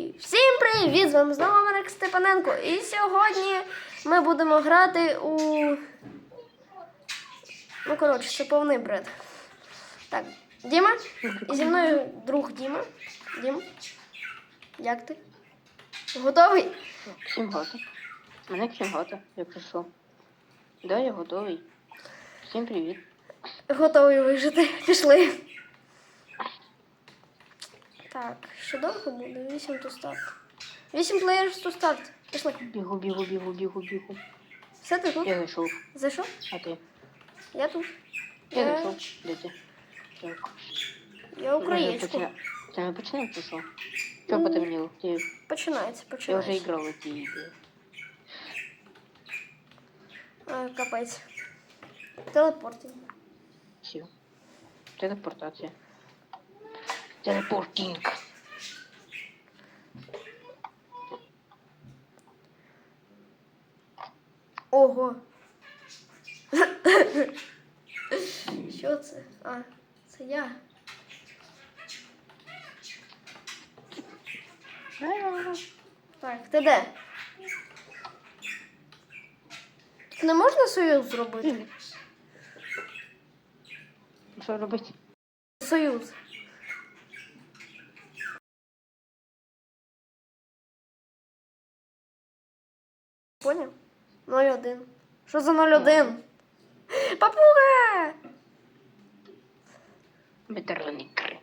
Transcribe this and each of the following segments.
І всім привіт! З вами знову Марек Степаненко. І сьогодні ми будемо грати у. Ну, коротше, це повний бред. Так, Діма. І зі мною друг Діма. Дім. Як ти? Готовий? Всім гото. Мене всім гото, я прийшов. Да, я готовий. Всім привіт. Готовий вижити. Пішли. Так, ще довго буде? 8 то старт. 8 плеєрів то старт. Пішли. Бігу, бігу, бігу, бігу, бігу. Все ти тут? Я зайшов. Зайшов? А ти? Я тут. Я Я- зайшов. Де ти? Так. Я українську. Почина- Це ми починаємо чи що? Що потемніло? Ти... Починається, Я починається. вже грав в ці ігри. А, капець. Телепортинг. Все. Телепортація. Телепортінг. Ого. Що це? А, це я. Так, ти де? Не можна союз зробити? Що робити? Союз. Поняв? 0-1. Що за 0-1? Папуга! Ігри.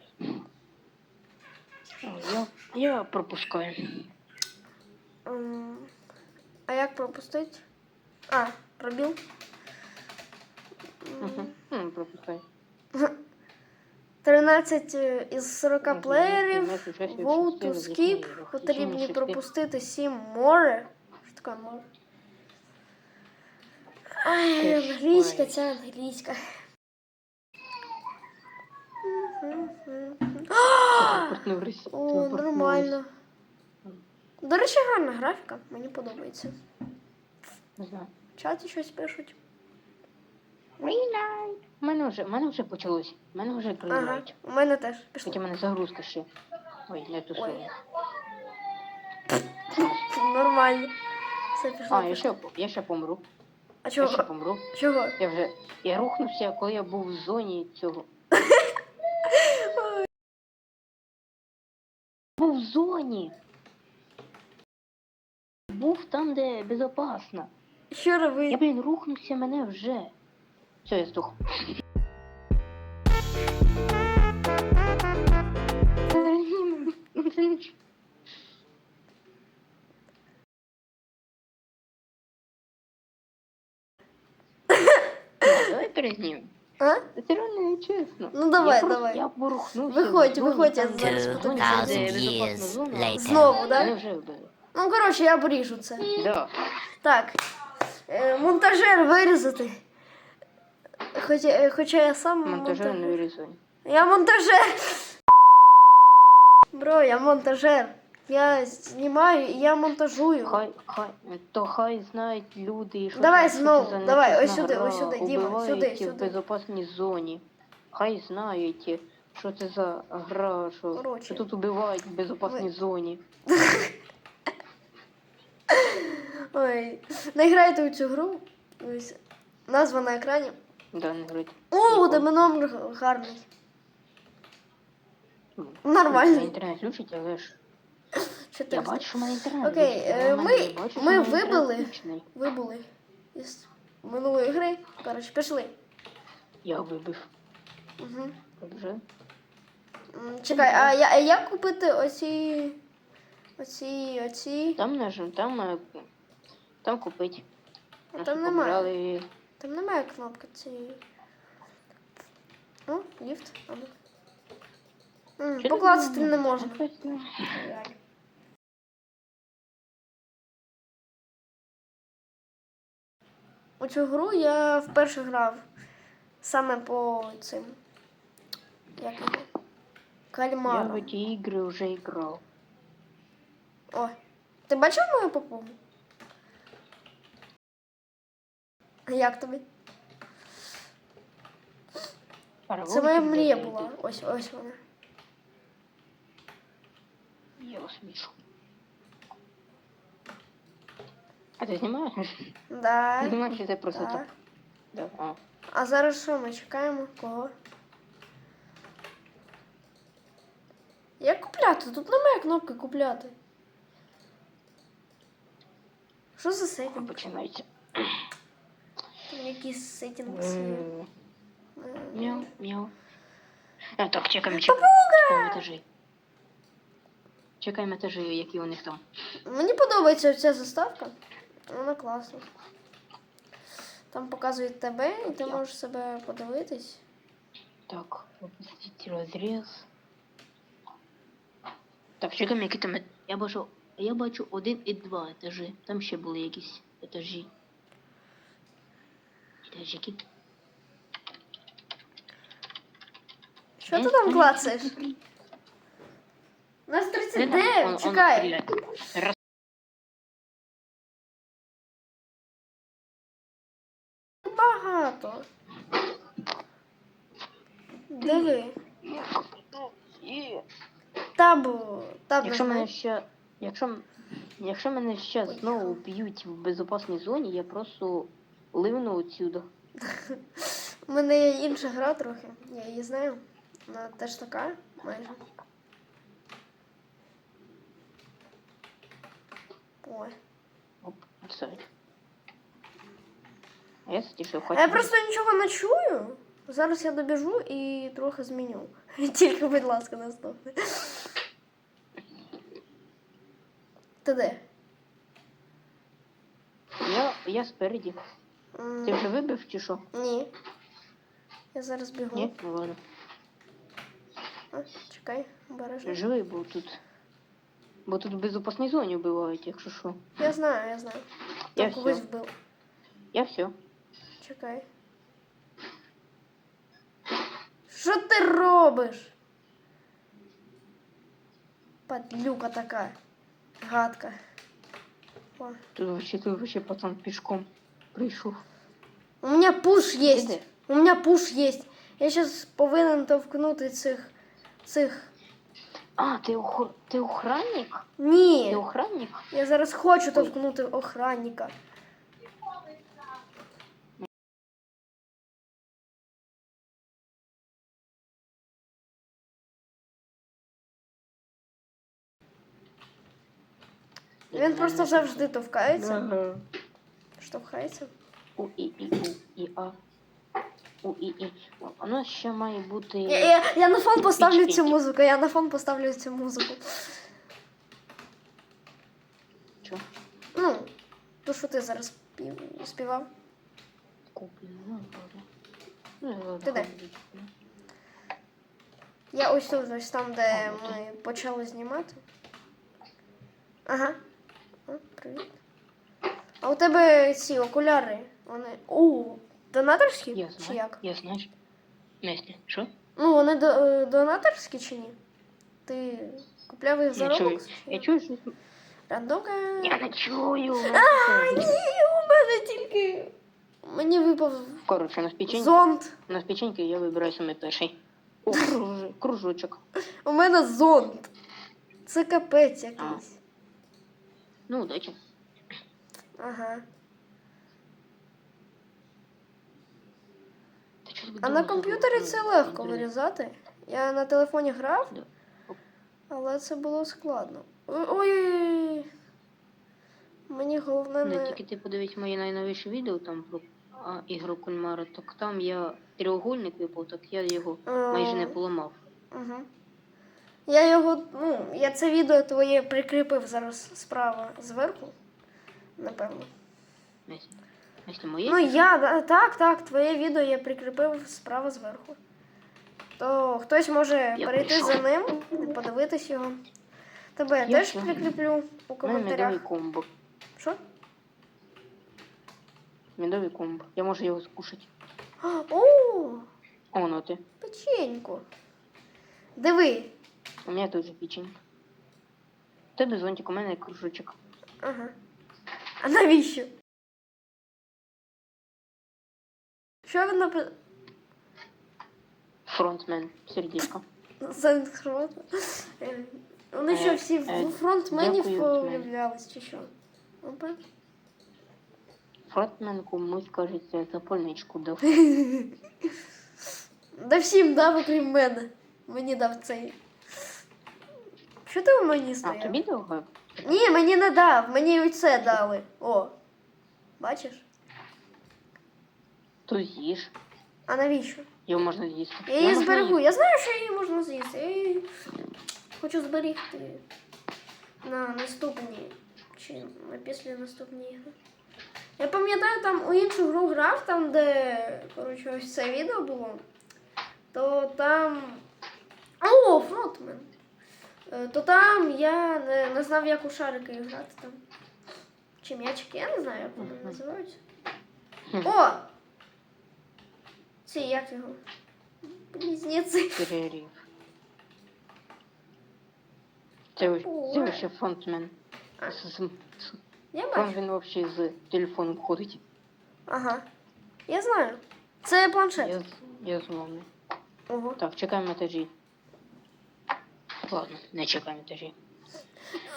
Я, я пропускаю. Ем, А як пропустити? А, пробіл. Угу. Ну, пропускай. 13 е, із 40 Мгм. плеєрів. Vote to skip. Потрібні пропустити 7 море. Таке море? Ай, англійська, ця англійська. О, нормально. До речі, гарна графіка, мені подобається. В чаті щось пишуть. У мене вже, у мене вже почалось. У мене вже Ага, у мене теж пішло. Хоча в мене загрузка ще. Ой, не ту Нормально. Все пішло. А, я ще, я ще помру. А Я ще чого? помру. Чого? Я вже. Я рухнувся, коли я був в зоні цього. був в зоні. Був там, де безопасно. Що Я, робити? блін, рухнувся мене вже. Все, я здох. Давай. А? Це реально не чесно. Ну, давай, я просто- давай. Я порухнувся. Виходь, виходь, я зараз де подивлюся. зона, де 2000 безопасна years зона. later. Знову, Мене да? Ну, коротше, я обріжу це. Да. Так. Е, монтажер вирізати. Хоча, е, хоча я сам Монтажер не вирізує. Я монтажер. Бро, я монтажер. Я знімаю і я монтажую. Хай, хай, то хай знають люди, що Давай це- знову, за давай, ось сюди, ось сюди, Діма, Убивають сюди, в сюди. безопасній зоні. Хай знають, що це за гра, що, Короче. що тут убивають в безопасній зоні. Ой. Не грайте у цю гру. Ось. Назва на екрані. Да, не говорить. О, тебе номер гарний. Ну, Нормальний. Інтернет включить, але ж Що я бачу, що в мене інтернет. Окей, е, ми- я бачу, що ми мене інтернет вибили. вибули із минулої гри. Коротше, пішли. Я вибив. Угу. Вже. Чекай, а, я, а як купити оці. Оці, оці. Там нажим, там, е, там купить. А Наші там немає. побрали Там немає кнопки цієї. О, ліфт. А ну. М, Поклацати не можна. У цю гру я вперше грав саме по цим. Як його? Я в эти игры уже играл. О, ти бачив мою попугу? А Як тобі? Це моя мрія була. Ось ось вона. Я вас вижу. А ти знімаєш? Да. Знімаєш, чи це просто Так. так? Да. А. А зараз що ми чекаємо? Кого? Як купляти? Тут немає кнопки купляти. Що за сеттинг? Починається. Там якийсь. Е, Мяу, мяу. А, так, чекаємо, чекаємо. Чекаємо етажі. Чекаємо етажі, які у них там. Мені подобається ця заставка. Вона класна. Там показують тебе, і ти можеш себе подивитись. Так, опустіть розріз. Так, чекаємо, які там. Я бачу, я бачу один і два етажі. Там ще були якісь етажі. Етажики. Що ти там клацаєш? У нас Он- 39, он чекай. Багато. Диви. Табу. Табу. Якщо мене ще. Якщо, якщо мене ще знову б'ють в безпечній зоні, я просто ливну отсюда. У мене є інша гра трохи. Я її знаю. Вона теж така, майже. Ой. Оп, все. А я стішив А хочу. я просто нічого не чую. Зараз я добіжу і трохи зміню. Тільки, будь ласка, наступне. Ти де? Я, я спереді. М, Ти вже вибив чи що? Ні. Я зараз бігу. Ні? Ну ладно. А, чекай, обережно. Живий був тут. Бо тут в безпечній зоні вбивають, якщо що. Я знаю, я знаю. Я Там когось всьо. вбив. Я все. Чекай. Що ти робиш? Падлюка така. Гадка. О. Тут вообще, тут вообще пацан пішком прийшов. У меня пуш есть. У меня пуш есть. Я сейчас повинен товкнути цих. цих. А, ти, охор... ти охранник? Ти Ні. охранник? Я зараз хочу товкнути охранника. Він просто завжди товкається. Ага. Штовхається. У і і у і а. У і і. У нас ще має бути. Я, я, я на фон поставлю цю музику, я на фон поставлю цю музику. Що? Ну, то, що ти зараз спів- співав. Куплю. Ну, ладно. Ну, ладно, Ти де? Я ось тут, ось там, де ну, ми почали знімати. Ага. О, привіт. А у тебе ці окуляри, вони. У, донаторські? Я Чи як? Я знаю. Настя, що? Ну, вони до, е, донаторські чи ні? Ти купляв їх за Я чую. Robux? Я чую щось. Рандомка. Я не чую. А, ні, у мене тільки. Мені випав Коротше, на печеньки. зонт. На печеньки я вибираю саме перший. О, кружочок. У мене зонт. Це капець якийсь. Ну, удачі. Ага. А на комп'ютері це легко вирізати. Я на телефоні грав, але це було складно. Ой. Мені головне Не не. тільки ти подивись моє найновіше відео там про а, ігру кальмара, так там я треугольник випав, так я його майже не поламав. Угу. Я його, ну, я це відео твоє прикріпив зараз справа зверху. Напевно. Настя, моє? Ну я, так, так, твоє відео я прикріпив справа зверху. То хтось може Я перейти прийшов. за ним подивитись його. Тебе я теж що? прикріплю у мене медовий коментарях. комбо. Що? Медовий комбо. Я можу його скушати. О, О, ну ти. печеньку. Диви. У мене теж печенька. У тебе зонтик, у мене кружочок. Ага. А навіщо? Що він написав? Фронтмен, сердечко. Санкрот. Вони що Е, всі е, в фронтменів влюблялись чи що? Опа. Фротмен комусь, кажеться, запальничку дав. Да всім дав, окрім мене. Мені дав цей. Що ти у мені А, стояв? тобі дав? Ні, мені не дав, мені оце дали. О. Бачиш? То з'їж. А навіщо? Його можна з'їсти. Я її можна зберегу. Я знаю, що її можна з'їсти. Я її хочу зберегти на наступні чи на після наступні ігри. Я пам'ятаю, там у іншу гру грав, там, де коротше, ось це відео було, то там. О, фронтмен. Е, То там я не, не знав, як у шарики грати там. Чи м'ячики, я не знаю, як вони називаються. О! Ці, як його? Близнеці. Перерив. Це, це фронтмен. А. Я Там бачу. він взагалі з телефоном ходить. Ага. Я знаю. Це планшет. Я, з- я зломний. Ого. Так, чекаємо етажі. Ладно, не чекаємо етажі.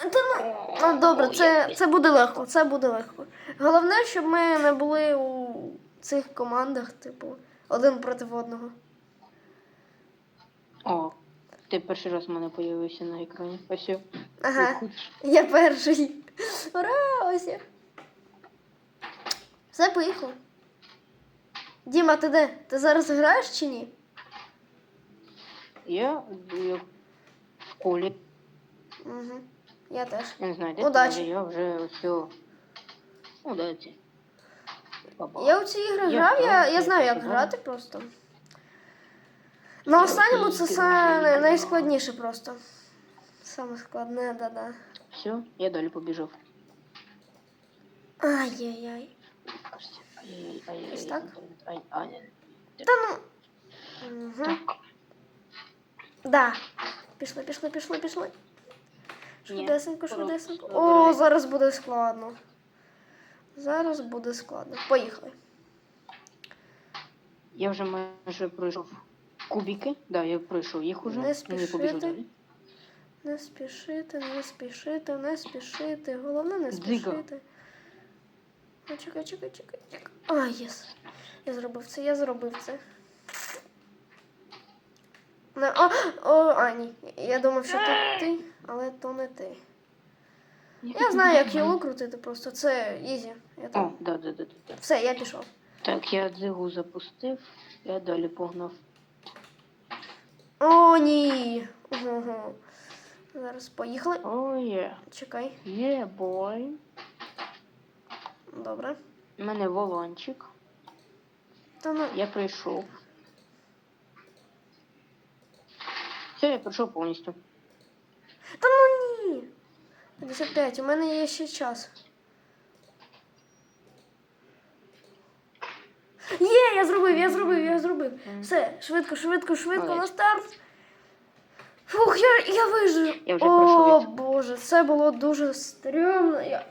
Та ну, ну добре, це, це буде легко, це буде легко. Головне, щоб ми не були у цих командах, типу, один проти одного. О, ти перший раз в мене появився на екрані. Ось. я. Ага, Виходиш. я перший. Ура! Ось я. Все, поїхали. Діма, ти де? Ти зараз граєш чи ні? Я, я в колі. Угу. Я теж. Я не знаю, де Удачі. ти, але я вже все. Удачі. Па-па. Я у ці ігри Я грав, я, я теж, знаю, я як теж. грати просто. На останньому це тільки са- вже не найскладніше просто. Саме складне, да-да. Все, я далі побіжав. Ай-яй-яй. Кажеться, ай-яй, ай-яй, Ось так? ай, ай, ай. Та ну. Угу. Так, Да. Пішли, пішли, пішли, пішли. Швидесенько, швидесенько. О, зараз буде складно. Зараз буде складно. Поїхали. я вже майже пройшов кубики. Да, я пройшов їх уже. Не Ну, спішити. Не спішити, не спішити, не спішити. Головне не спішити. О, чекай, чекай, чекай, чекай. А, єс. Я зробив це, я зробив це. Не, о, о, а, ні. Я думав, що то ти, але то не ти. Я знаю, як його крутити просто. Це ізі. Я О, там. да, да, да, да, да. Все, я пішов. Так, я дзигу запустив, я далі погнав. О, ні. Ого. Зараз поїхали. О, є. Чекай. Є, бой. Добре. У мене волончик. Та ну. Я прийшов. Все, я пройшов повністю. Та ну ні. 55, у мене є ще час. Є, я зробив, я зробив, я зробив. Все, швидко, швидко, швидко на Молодець. старт. Фух, я, я вижив. Я вже О, пройшов, Боже, це було дуже стрьомно. Я...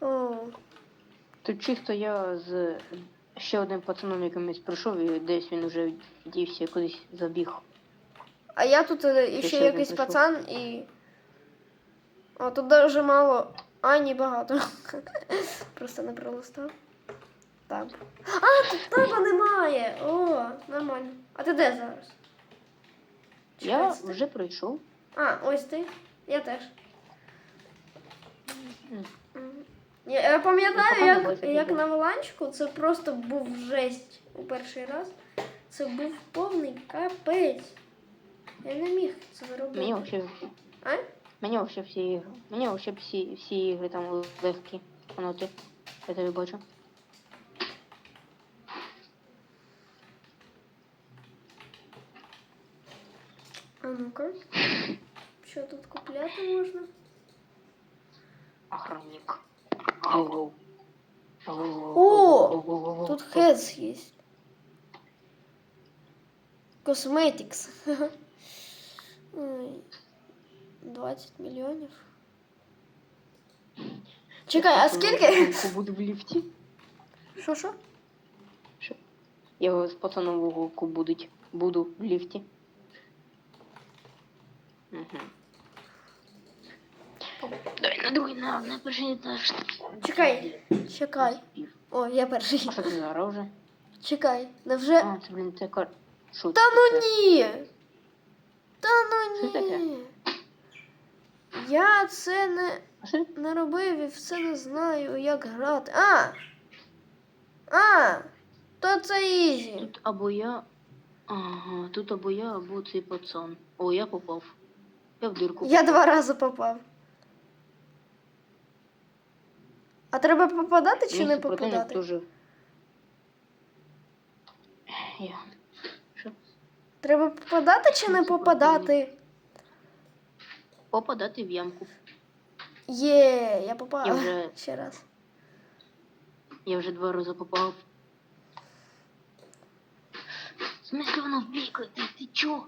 О, Тут чисто я з ще одним пацаном якимось пройшов, і десь він уже дівся кудись забіг. а я тут е, іще ще якийсь прийшов. пацан і. О, тут дуже мало. А, ні, багато. Просто не пролистав. Так. А, тут таба немає. О, нормально. А ти де зараз? Я Чекай, ти? вже пройшов. А, ось ти. Я теж. Я, я пам'ятаю, Ну, як, як на Воланчику це просто був жесть у перший раз. Це був повний капець. Я не міг це робити. Мені взагалі А? мені вообще всі ігри. Мені вообще всі, всі ігри там легкі. Воно ти. Я тобі бачу. А ну-ка. Що тут купляти можна? Охранник. Алло. О, Тут хец є. Косметикс. Ой, 20 мільйонів. Чекай, а скільки? Буду в ліфті. Що що? Я з пацаном в уголку будуть. Буду в ліфті. Угу. Давай на другий, на, на перший етаж. Чекай, чекай. О, я перший. А що ти зараз вже? Чекай, невже. А, це, блін, це кар... Що Та ну ні. Та ну Що таке? ні. Я це не, А що? не робив і все не знаю, як грати. А! А! То це ізі. Тут або я. Ага, тут або я, або цей пацан. О, я попав. Я в дирку. Я два рази попав. А треба попадати чи не супротивник попадати? Дуже... Я. Що? Треба попадати чи не попадати? Попадати в ямку. Є, я попав. Я вже- Ще раз. Я вже два рази попав. В смысле воно в бік летить? Ти чо?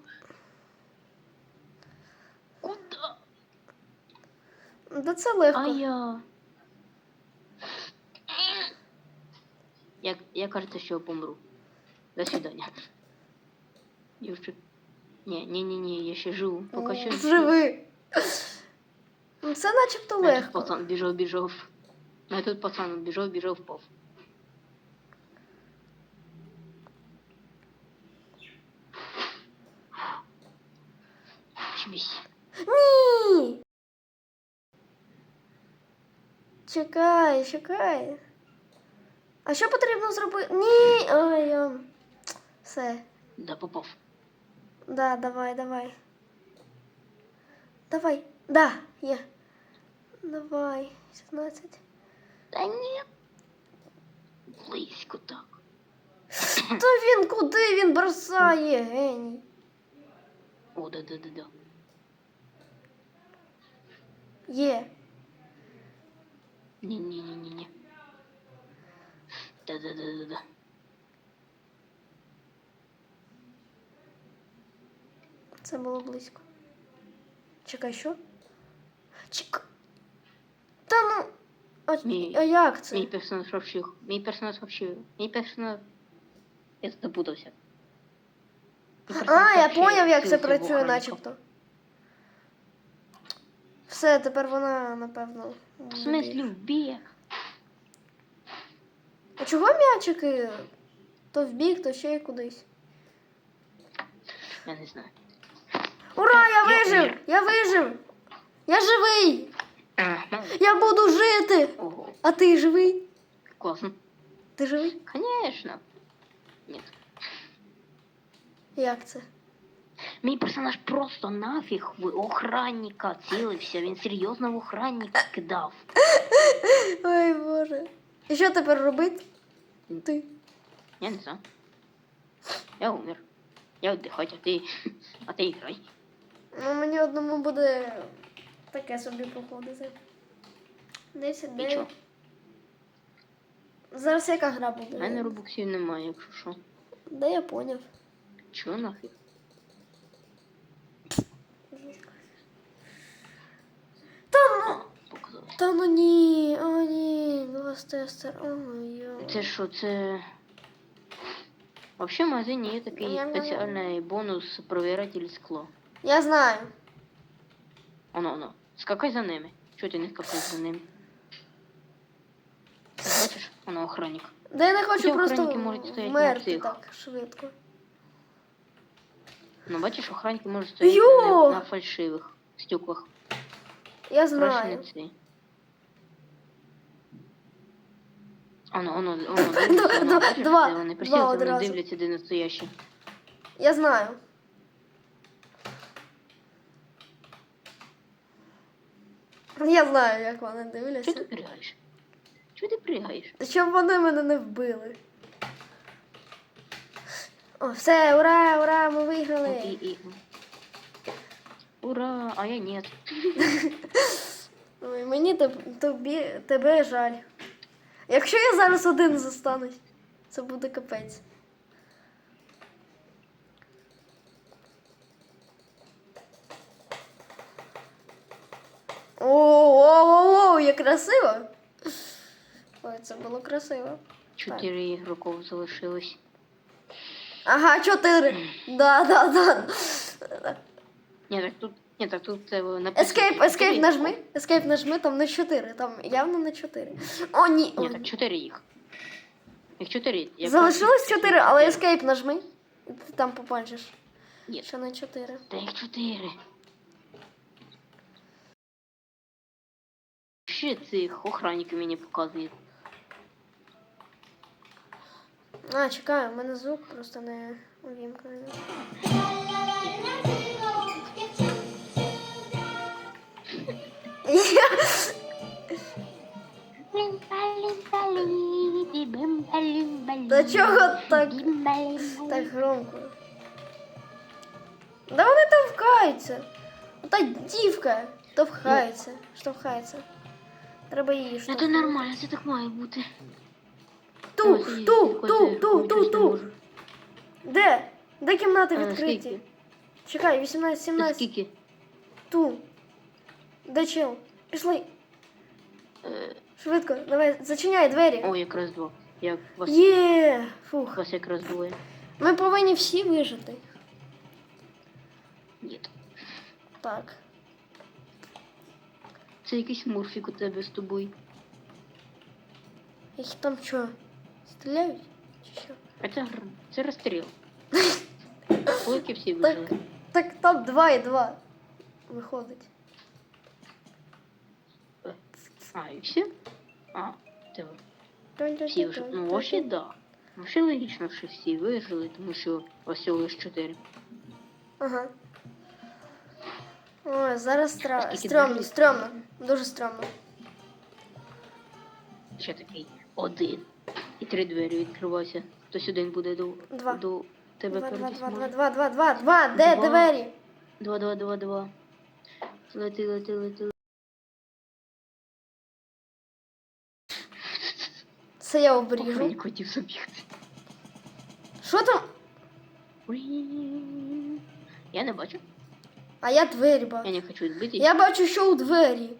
Куда? Да це легко. А я. Я, я кажется, що помру. До свидання. Я ще... Ні, ні, ні, ні, я ще живу. Поки що. М, Живи. Ну, Це начебто Мене тут легко. пацан біжав, біжав. Мене тут пацан біжав, біжав, впав. Чбісь. Ні. Чекай, чекай. А що потрібно зробити? Ні. Ой, я... Все. Да, попав. Да, давай, давай. Давай. Да, є. Давай. 16. Та ні. Близько так. Та він куди він бросає, геній. О, да, да, да, да. Є. Ні, ні, ні, ні, ні. Да, да, да, да, да. Це було близько. Чекай, що? Чек. Та ну. А, Мій- а як це? Мій персонаж вообще, мій персонаж вообще, мій персонаж... Я запутався. А, я поняв, як це працює, начебто. Все, тепер вона, напевно. В смислі біг. А чого м'ячики? То в бік, то ще й кудись. Я не знаю. Ура, я вижив! Я вижив! Я живий! Я буду жити! ого, А ти живий? класно. Ти живий? Конечно. Нет. Як це? Мій персонаж просто нафіг в охранника цілився. Він серйозно в охранника кидав. Ой Боже. І що тепер робити? Ти. Я не знаю. Я умер. Я віддихаю, а ти. А ти грай. Ну, мені одному буде таке собі походити. 10, І чо? 9. Зараз яка гра У мене робоксів немає, якщо що. Да я поняв. Чого нафіг? Та ну. Показалось. Та ну ні, о ні, гластестер, ой Це що, це. Вообще в магазині є такий Ням-ням-ням. спеціальний бонус проверитель скло. Я знаю. Оно, оно. Скакай за ними. Чого ти не скакаєш за ними? Бачиш, воно охранник. Да я не хочу Хоча просто охранники можуть стояти на вмерти цих. так швидко. Ну, бачиш, охранники можуть стояти Йо! на, на фальшивих стеклах. Я Краще не знаю. ці. Оно, оно, оно, дивляться, Два- бачиш, два- де вони два вони одразу. дивляться, де настоящі. Я знаю. Я знаю, як вони Чого ти дивляться. пригаєш? Чого ти пригаєш? Щоб вони мене не вбили. О, все, ура, ура, ми Ну, і, виграли. і. Ура, а я нет. Ой, мені тобі, тебе жаль. Якщо я зараз один зостанусь, це буде капець. О, як красиво. Ой, це було красиво. Чотири ігроків залишилось. Ага, чотири. Да, да, да. Ні, так тут Ні, так тут це написано. Escape, escape нажми. Escape нажми, там на 4. Там явно на 4. О, ні. Ні, так чотири їх. Їх чотири. Я Залишилось 4, але escape нажми. І ти там побачиш. Ні. Що на 4. Та їх чотири. Ще цих охранників мені показують. А, чекаю, у мене звук просто не увімкнений. Та чого так, так громко? Да вони товкаються. Та дівка товхається, штовхається. Треба її Це штовхнути. нормально, це так має бути. Ту, Ось її ту, тільки ту, це ту, щось ту, не ту. можу. Де? Де кімнати Е, відкриті? скільки? Чекай, 18, Це 17. Скільки? Ту. Де чел? Пішли. Швидко, давай, зачиняй двері. О, якраз два. Як вас, Є! Фух. вас якраз двоє. Ми повинні всі вижити. Ні. Так. Це якийсь морфік у тебе з тобою. Їх там що? Стріляють? Чи що? А це, гр- це розстріл. Поки всі Так, вижили. так там два і два виходить. А, і все? А, це. Всі вже. Ну, вообще да. Вообще логічно, що всі вижили, тому що ось лише чотири. Ага. Ой, зараз стра... Скільки стрьомно, стрьомно. Дуже стрьомно. Ще такий один. І три двері відкриваються. Хтось один буде до, Два. до тебе Два, два, два, два, два, два, два, два. Де Два. двері? Два, два, два, два. Лети, лети, лети. Це я Ох, мені хотів забігти. Що там? Я не бачу. А я двері Я бачу. не хочу відбити. Я бачу, що у двері.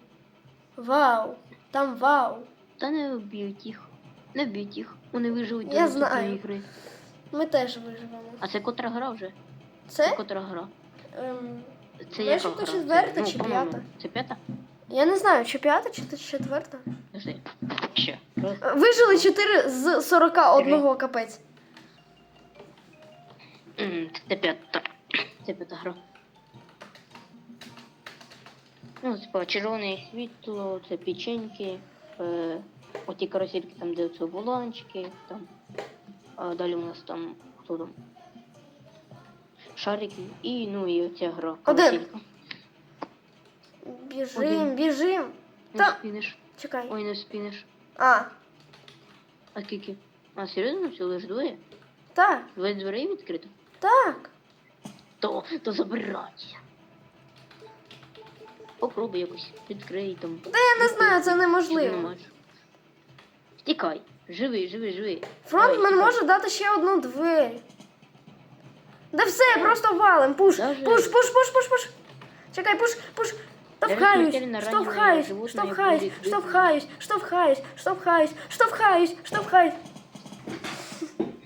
Вау. Там вау. Та не вб'ють їх. Не вб'ють їх. Вони виживуть Я до знаю. наступної гри. Ми теж виживемо. А це котра гра вже? Це Це? котра гра? Ем, Це Знаєш, яка гра? четверта Це, чи по-моєму, п'ята? Це п'ята? я не знаю, чи п'ята, чи четверта. Подожди. Ще. Вижили 4 з 41 капець. М, Це п'ята. Це п'ята гра. Ну, типа, червоне світло, це печеньки, е, оті карусельки там, де це воланчики, там. А далі у нас там, хто там? Шарики і, ну, і оця гра. Один. каруселька. Біжим, Один. біжим. Не Та- спіниш. Чекай. Ой, не спіниш. А, А скільки? А серйозно все лише двоє? так, Двоє дверей відкрито? так. То, то забирайся. Попробуй якось відкрий там. Та я не знаю, це Чи ти не неможливо. Втікай. Живий, живий, живий. Фронтмен Давай, може дати ще одну двері. Да все, просто валим. Пуш, Даже- пуш, пуш, пуш, пуш, пуш. Чекай, пуш, пуш. Что вхаюсь? Что вхаюсь? Что вхаюсь? Что вхаюсь? Что вхаюсь? Что вхаюсь? Что вхаюсь? Что вхаюсь?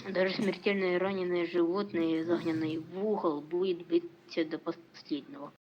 Даже смертельно раненые животное, загнанное в угол будет биться до последнего.